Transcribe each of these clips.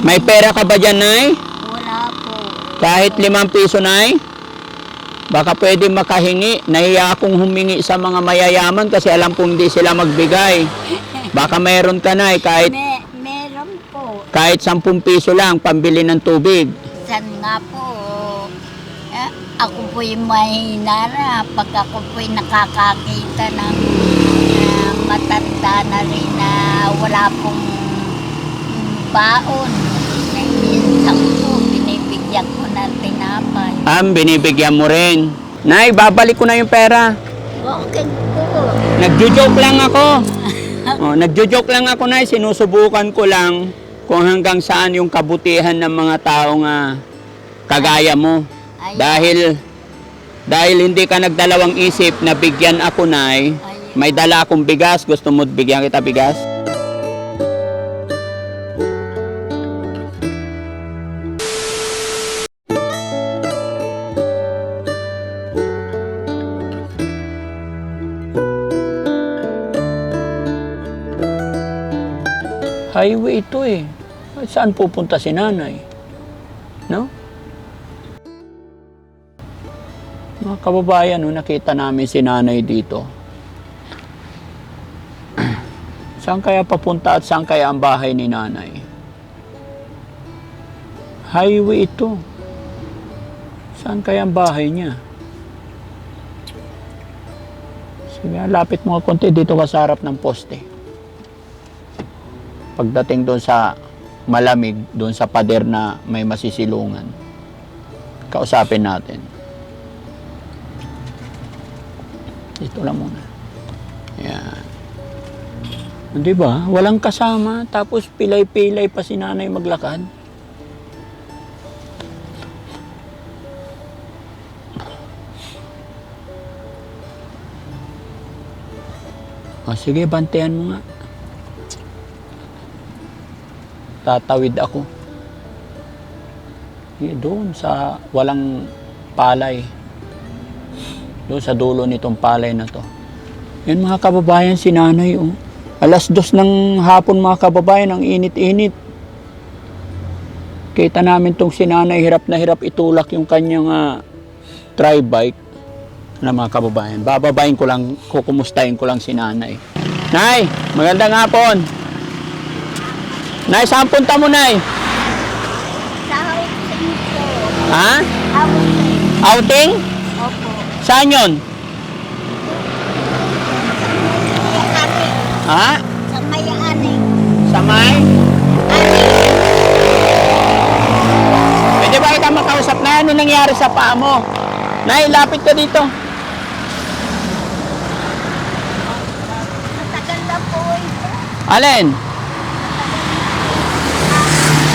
May pera ka ba dyan, Nay? Wala po. Kahit limang piso, Nay? Baka pwede makahingi. Nahiya akong humingi sa mga mayayaman kasi alam kong hindi sila magbigay. Baka mayroon ka, Nay, kahit, Me, meron po. kahit 10 piso lang, pambili ng tubig. San nga po. Eh, ako po'y mahina na. Pag ako po'y nakakakita ng ah, matanda na rin na wala pong baon. Minsan po, binibigyan ko ng tinapay. Am, binibigyan mo rin. Nay, babalik ko na yung pera. Okay po. Nagjo-joke lang ako. Oh, nagjo-joke lang ako, Nay. Sinusubukan ko lang kung hanggang saan yung kabutihan ng mga tao nga kagaya mo. Ay, Dahil dahil hindi ka nagdalawang isip na bigyan ako, Nay. ay, May dala akong bigas. Gusto mo bigyan kita bigas? Highway ito eh. Saan pupunta si nanay? No? Mga kababayan, no, nakita namin si nanay dito. Saan kaya papunta at saan kaya ang bahay ni nanay? Highway ito. Saan kaya ang bahay niya? Sige, lapit mo konti dito ka sa harap ng poste. Pagdating doon sa malamig, doon sa pader na may masisilungan, kausapin natin. Dito lang muna. Yan. Di ba? Walang kasama, tapos pilay-pilay pa si nanay maglakad. O sige, bantayan mo nga. Tatawid ako. Doon sa walang palay. Doon sa dulo nitong palay na to. Yan mga kababayan, si nanay oh. Alas dos ng hapon mga kababayan, ang init-init. Kita namin tong si nanay, hirap na hirap itulak yung kanyang ah, tri-bike na mga kababayan. Bababayin ko lang, kukumustahin ko lang si nanay. Nay, magandang hapon. Nay, saan punta mo, Nay? Sa housing po. Ha? Housing. Outing? Opo. Saan yun? Ha? Sa may ani. Sa may? Ani. Pwede ba kita makausap na ano nangyari sa paa mo? Nay, lapit ka dito. Matagal na po ito. Alin?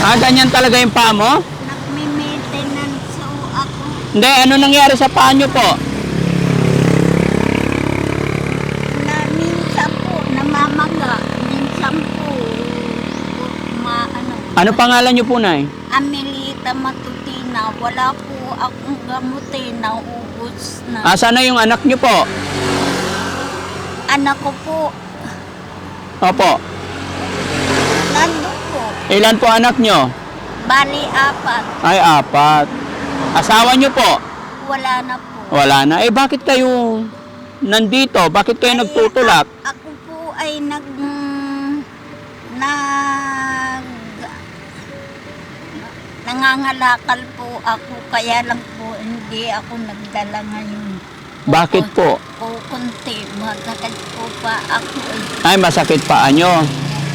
Ah, ganyan talaga yung paa mo? Nagme-maintenance so ako. Hindi, ano nangyari sa paa nyo po? Na minsan po namamaga. Minsan po ma ano. Ano pangalan nyo po, Nay? Amelita Matutina. Wala po akong gamutin. Naubos na. Asa na yung anak nyo po? Anak ko po. Opo. Nandun. Ilan po anak nyo? Bali apat. Ay, apat. Asawa nyo po? Wala na po. Wala na. Eh, bakit kayo nandito? Bakit kayo Ay, nagtutulak? a- Ako po ay nag... nag... Nangangalakal po ako, kaya lang po hindi ako nagdala ngayon. Bakit po? O kunti, magkakad po pa ako. eh. Ay, masakit paa nyo.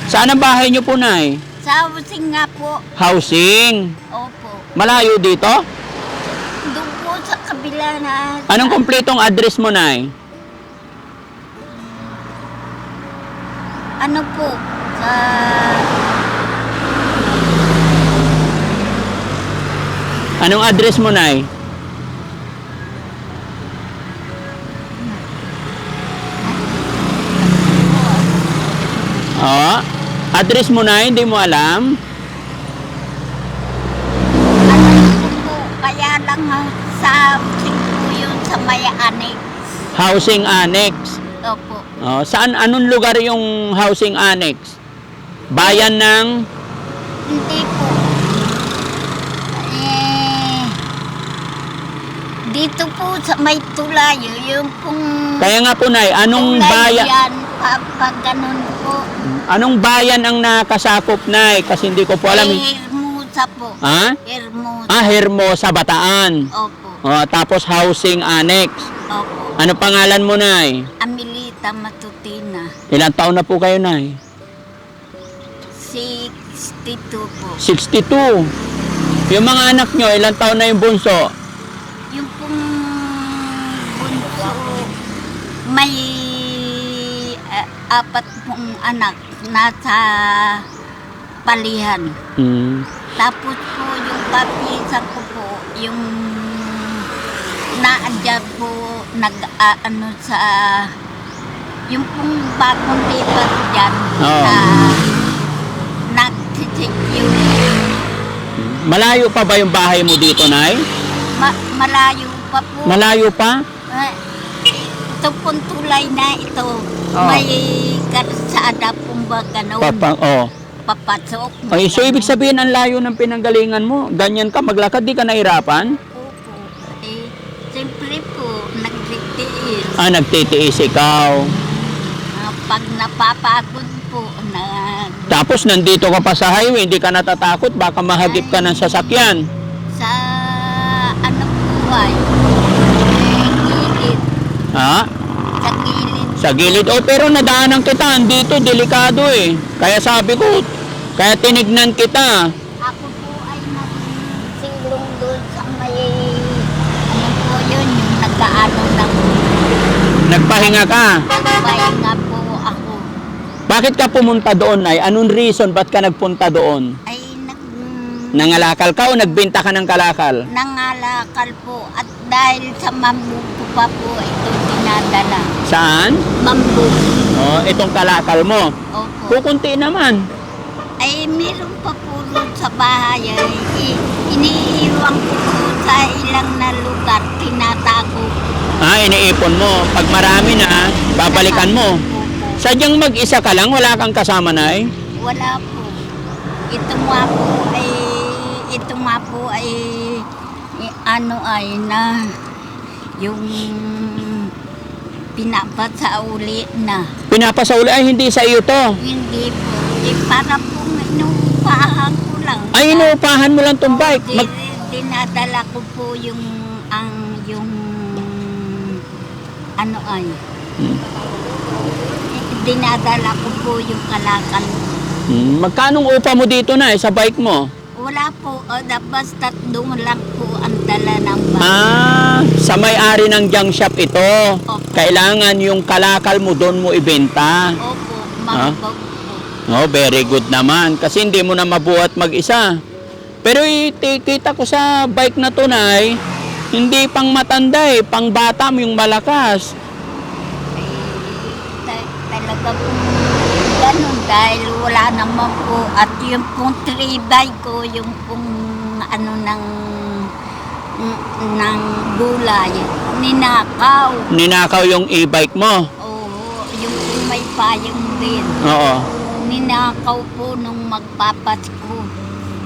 Saan ang bahay nyo po, Nay? Sa housing nga po, Housing. opo. Malayo dito? Doon po sa kabila na... Anong kumpletong address mo, Nay? Ano po? Sa... Anong address mo, Nay? Oo. Address mo na, hindi mo alam? Alam ko kaya lang ha, sa housing po yun, sa may annex. Housing annex? Opo. Oh, saan, anong lugar yung housing annex? Bayan ng? Hindi po. Eh, dito po sa may tulayo, yung pong... Kaya nga po, Nay, anong bayan? Tulayan, pa, pa ganun po anong bayan ang nakasakop, Nay? Kasi hindi ko po alam. Ay, Hermosa po. Ha? Hermosa. Ah, Hermosa, Bataan. Opo. Oh, tapos housing annex. Opo. Ano pangalan mo, Nay? Amelita Matutina. Ilang taon na po kayo, Nay? 62 po. 62. Yung mga anak nyo, ilang taon na yung bunso? Yung pong bunso, may eh, apat pong anak nasa palihan. Hmm. Tapos po yung kapisan ko po, yung naadya po nag ah, sa yung pong bagong lipat dyan Oo. na nag-secure. Malayo pa ba yung bahay mo dito, Nay? Ma- malayo pa po. Malayo pa? Eh, ito pong tulay na ito. Oo. May karsada pong ba ganun, Papa, oh. papasok. Ay, so ibig sabihin ang layo ng pinanggalingan mo. Ganyan ka maglakad, di ka nahirapan? Opo. Eh, siyempre po, nagtitiis. Ah, nagtitiis ikaw. Ah, pag napapagod po, na Tapos nandito ka pa sa highway, hindi ka natatakot, baka mahagip ka ng sasakyan. sa ano po ay, eh, gilid. Ha? Sa gilid. Sa gilid. Oh, pero nadaanan kita, dito delikado eh. Kaya sabi ko, kaya tinignan kita. Ako po ay nagsilong doon sa may, ano po yun, yung nagkaano ng Nagpahinga ka. nagpahinga po ako. Bakit ka pumunta doon ay? Anong reason ba't ka nagpunta doon? Ay, nag, Nangalakal ka o nagbenta ka ng kalakal? nangalakal po. At dahil sa mambuko pa po, ito dinadala. Saan? Mambuko. Oh, itong kalakal mo. Opo. Kukunti naman. Ay, meron pa po doon sa bahay. Ay, iniiwan ko po sa ilang na lugar. Tinatago ko. Ah, iniipon mo. Pag marami na, babalikan mo. Sadyang mag-isa ka lang, wala kang kasama na eh. Wala po. Ito nga po ay, ito nga po ay, ano ay na, yung pinapasauli na. Pinapasauli, ay hindi sa iyo to. Hindi po. Eh, para po inuupahan ko lang. Ay, inuupahan mo lang tong bike. Di- Mag, dinadala ko po yung, ang, yung, ano ay, Hmm. dinadala ko po yung kalakal Hmm, magkanong upa mo dito na eh, sa bike mo? Wala po, o da, basta doon lang po ang dala ng bag. Ah, sa may-ari ng junk shop ito. Opo. Kailangan yung kalakal mo doon mo ibenta. Opo, magbag po. Oh, very good naman. Kasi hindi mo na mabuhat mag-isa. Pero iti- kita ko sa bike na tunay, hindi pang matanda eh, pang bata mo yung malakas. Ta- talaga po ganun dahil wala naman po. At yung pong tribay ko, yung pong ano ng ng gulay, ninakaw. Ninakaw yung e-bike mo. Oo, yung may payong din. Oo. Ninakaw po nung magpapasko.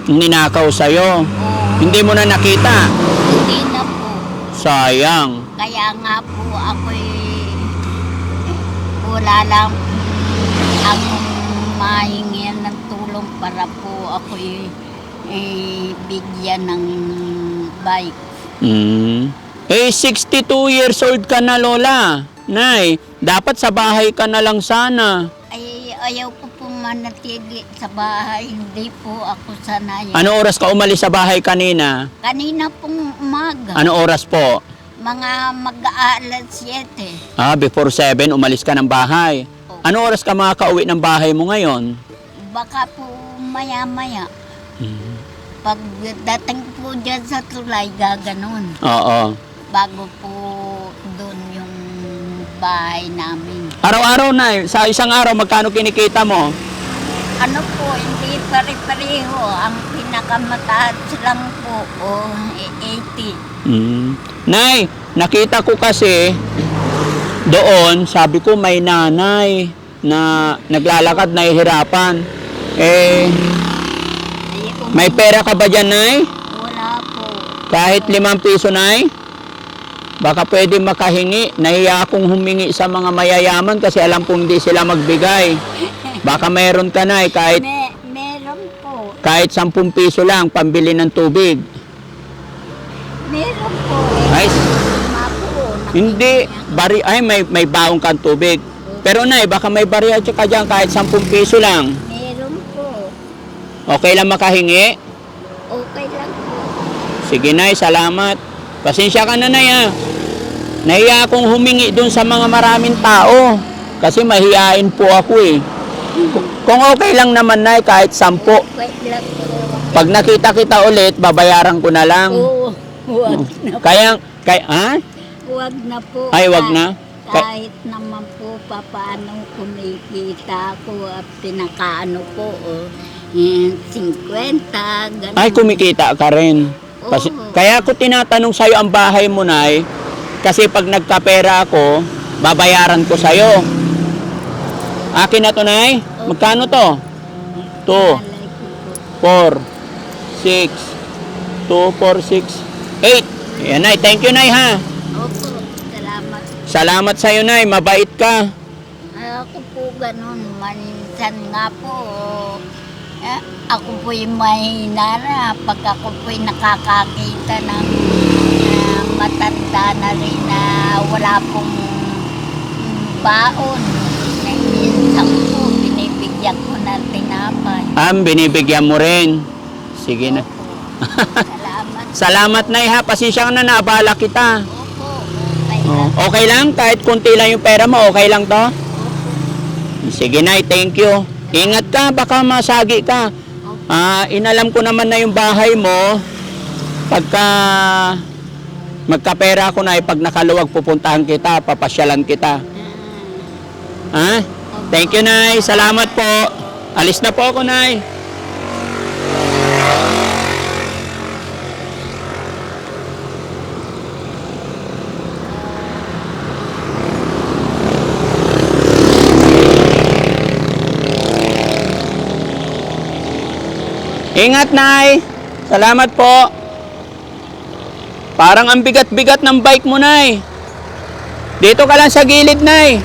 Ninakaw sa'yo. Oo, Hindi mo na nakita. hindi na po. Sayang. Kaya nga po ako'y wala lang ang mahingian ng tulong para po ako'y eh, bigyan ng bike. Mm. Eh, 62 years old ka na, Lola. Nay, dapat sa bahay ka na lang sana. Ay, ayaw ko po manatili sa bahay. Hindi po ako sanay. Ano oras ka umalis sa bahay kanina? Kanina pong umaga, Ano oras po? mga mag-aalas 7. Ah, before 7, umalis ka ng bahay. Ano oras ka makakauwi ng bahay mo ngayon? Baka po maya-maya. Pag dating po dyan sa tulay, gaganon. Oo. Bago po doon yung bahay namin. Araw-araw na, sa isang araw, magkano kinikita mo? Ano po, hindi pare-pareho. Ang pinakamataas lang po, o eh, 80. Mm. Nay, nakita ko kasi doon, sabi ko may nanay na naglalakad, nahihirapan. Eh, Ay, may pera ka ba dyan, Nay? Wala po. Kahit limang piso, Nay? Baka pwede makahingi. Nahiya akong humingi sa mga mayayaman kasi alam kong hindi sila magbigay. Baka mayroon ka na kahit, Me, meron po. kahit 10 piso lang pambili ng tubig. Meron po. Eh. Ay, Tama po. Hindi. Bari, ay, may, may baong kang tubig. Pero nay, baka may bari at saka dyan kahit 10 piso lang. Meron po. Okay lang makahingi? Okay lang po. Sige nay, salamat. Pasensya ka na nay ha. Nahiya akong humingi dun sa mga maraming tao. Kasi mahihain po ako eh. Kung okay lang naman nay, kahit sampo. Okay lang po. Pag nakita kita ulit, babayaran ko na lang. Oo. Huwag na Kaya, kaya, ha? Huwag na po. Ay, wag na? Ka- Kahit naman po papaano kumikita ako at pinakaano po, oh, eh, 50, ganun. Ay, kumikita ka rin. Kasi, Oo. kaya ako tinatanong sa'yo ang bahay mo, Nay. Kasi pag nagkapera ako, babayaran ko sa'yo. Akin na to, Nay. Magkano to? Two, Malay ko po. four, six, two, four, six, eight. Ayan, Nay. Thank you, Nay, ha. Salamat. Salamat sa'yo, Nay. Mabait ka. Ako po ganun. Mansan nga po, eh, ako po yung mahina na pag ako po yung nakakakita ng ah, matanda na rin na wala pong baon. Na minsan po, binibigyan ko ng tinapay. Am, binibigyan mo rin. Sige na. Salamat. Salamat, Nay, ha. Pasensya ka na, naabala kita. Opo, okay lang. Kahit kunti lang yung pera mo, okay lang to? Sige, Nay. Thank you. Ingat ka, baka masagi ka. Ah, inalam ko naman na yung bahay mo. Pagka magkapera ako na, pag nakaluwag pupuntahan kita, papasyalan kita. Ha? Thank you, Nay. Salamat po. Alis na po ako, Nay. Ingat, Nay. Salamat po. Parang ang bigat-bigat ng bike mo, Nay. Dito ka lang sa gilid, Nay.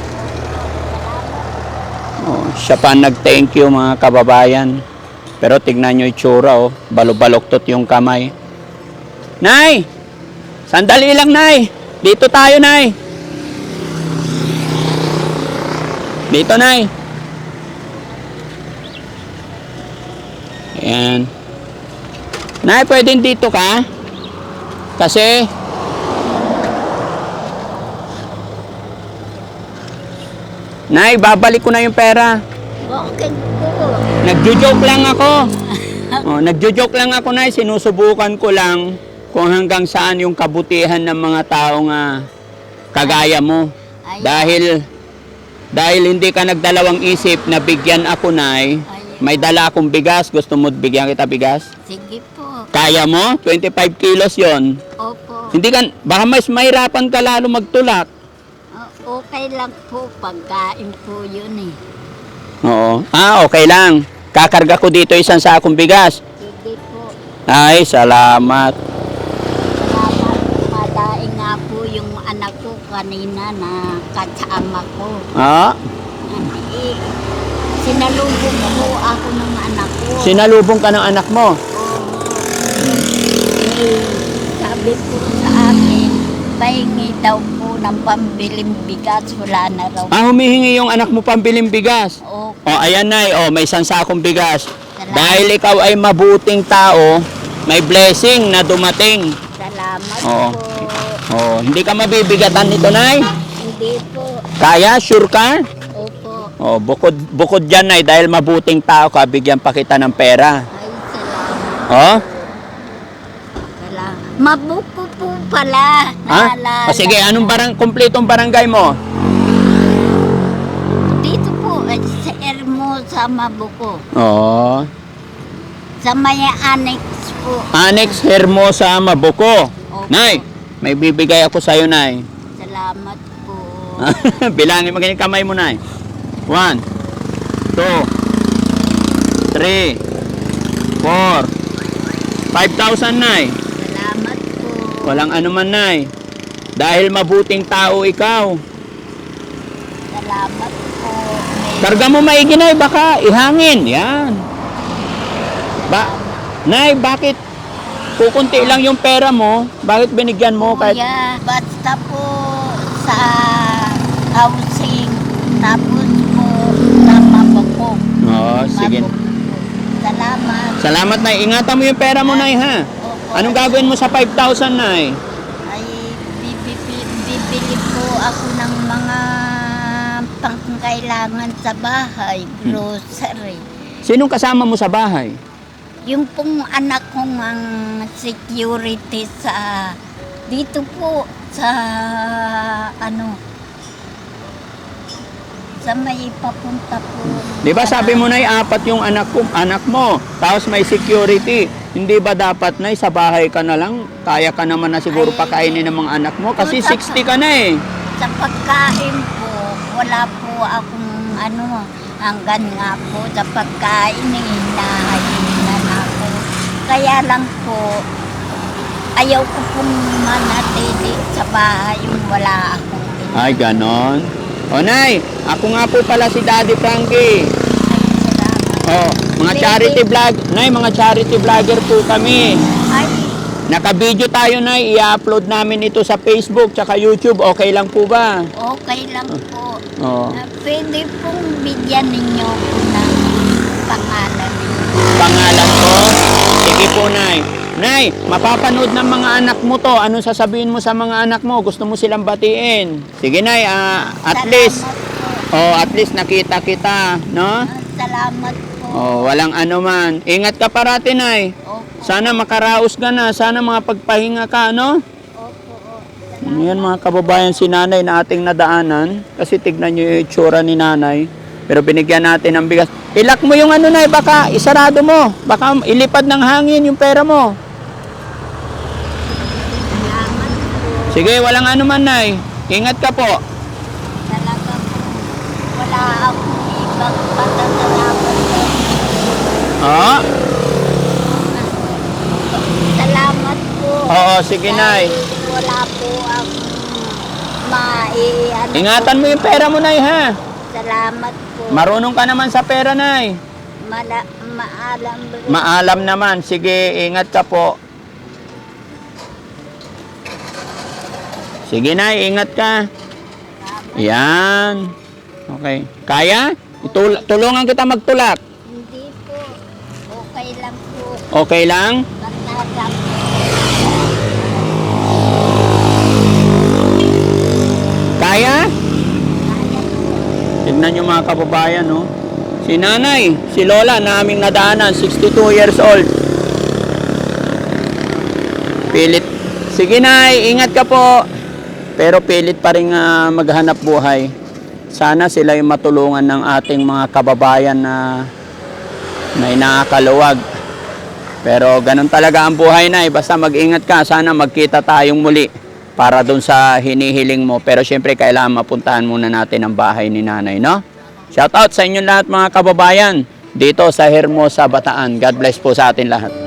Oh, siya pa nag-thank you, mga kababayan. Pero tignan nyo yung tsura, oh. Balo-baloktot yung kamay. Nay! Sandali lang, Nay. Dito tayo, Nay. Dito, Nay. Ayan. Nay, pwedeng dito ka? Kasi... Nay, babalik ko na yung pera. Okay po. Nagjo-joke lang ako. Oh, nagjo-joke lang ako, Nay. Sinusubukan ko lang kung hanggang saan yung kabutihan ng mga tao nga kagaya mo. Ay, Dahil dahil hindi ka nagdalawang isip na bigyan ako, Nay. ay, May dala akong bigas. Gusto mo bigyan kita bigas? sige po. Kaya mo? 25 kilos yon. Opo. Hindi ka, baka mas mahirapan ka lalo magtulak. Ah, okay lang po. Pagkain po yun eh. Oo. Ah, okay lang. Kakarga ko dito isang sakong bigas. Sige po. Ay, salamat. Salamat. Madaing nga po yung anak ko kanina na kasama ko. Ah, Eh, sinalubong po ako ng anak ko. sinalubong ka ng anak mo. Eh, sabi po sa akin, pahingi daw po ng pambiling bigas. Wala na raw. Ah, humihingi yung anak mo pambiling bigas. O, O, ayan na, oh, may isang sakong bigas. salamat, Dahil ikaw ay mabuting tao, may blessing na dumating. salamat Oo. po. Oh, hindi ka mabibigatan nito, Nay. Hindi po. Kaya, sure ka? Oh, bukod, bukod dyan, Nay, dahil mabuting tao ka, bigyan pa kita ng pera. Ay, salamat. Oh? Salamat. Mabuko po pala. Ha? Naalala O sige, anong barang, kumpletong barangay mo? Dito po, eh, sa Hermosa, Mabuko. Oo. Sa may annex po. Annex Hermosa Mabuko. Opo. Nay, may bibigay ako sa'yo, Nay. Salamat po. Bilangin mo ganyan kamay mo, Nay. One, two, three, four, five thousand, Nay. Salamat po. Walang anuman, Nay. Dahil mabuting tao ikaw. Salamat po. May Karga mo maigi nay, baka ihangin. Yan. Ba, nay, bakit kukunti lang yung pera mo? Bakit binigyan mo kahit Kuya, basta po sa housing, tapos po sa mabukog. Oo, sige. Salamat. Salamat na. Ingatan mo yung pera mo, Nay, ha? Opo. Anong gagawin mo sa 5,000, Nay? Ay, bibili, bibili po ako ng mga pangkailangan sa bahay, grocery. Sinong kasama mo sa bahay? Yung pong anak kong ang security sa dito po sa ano sa may papunta po. Di ba sabi mo, Nay, apat yung anak ko, anak mo. Tapos may security. Hindi ba dapat, Nay, sa bahay ka na lang? Kaya ka naman na siguro Ay. pakainin ng mga anak mo? Kasi Tama. 60 ka na eh. Sa pagkain po, wala po akong ano, hanggan nga po sa pagkain, eh, hinahayinan ako. Kaya lang po, ayaw ko pong manatili sa bahay yung wala akong. Ay, ganon. O, Nay, ako nga po pala si Daddy Frankie. Oh, mga charity vlog. Nay, mga charity vlogger po kami. Naka-video tayo, Nay. I-upload namin ito sa Facebook tsaka YouTube. Okay lang po ba? okay lang po. Oh. Ah, pwede pong bigyan ninyo ko ng pangalan pangalan ko. Sige po, Nay. Nay, mapapanood ng mga anak mo to. Anong sasabihin mo sa mga anak mo? Gusto mo silang batiin? Sige, Nay. ah, at Salamat least, Po. oh, at least nakita kita, no? Ah, Salamat po. Oh, walang ano man. Ingat ka parati, Nay. Opo. Sana makaraos ka na. Sana mga pagpahinga ka, no? Opo. Yan mga kababayan si nanay na ating nadaanan. Kasi tignan nyo yung itsura ni nanay. Pero binigyan natin ng bigas. Ilak mo yung ano na, baka isarado mo. Baka ilipad ng hangin yung pera mo. Salamat po. Sige, walang ano man, Nay. Ingat ka po. Talaga po. Wala akong ibang patatalaman po. Oo. Salamat po. Oo, sige, Nay. Wala po akong mai... Ano Ingatan mo yung pera mo, Nay, ha? Salamat po. Marunong ka naman sa pera, Nay. Mala, maalam. Maalam naman. Sige, ingat ka po. Sige, Nay. Ingat ka. Yan. Okay. Kaya? Itul- tulungan kita magtulak. Hindi po. Okay lang po. Okay lang? Kaya? Tignan nyo mga kababayan, no? Si nanay, si lola, naming nadaanan, 62 years old. Pilit. Sige nay, ingat ka po. Pero pilit pa rin ah, maghanap buhay. Sana sila yung matulungan ng ating mga kababayan na na inakaluwag. Pero ganun talaga ang buhay na Basta mag-ingat ka. Sana magkita tayong muli para dun sa hinihiling mo. Pero syempre kailangan mapuntahan muna natin ang bahay ni nanay, no? Shout out sa inyo lahat mga kababayan dito sa Hermosa, Bataan. God bless po sa atin lahat.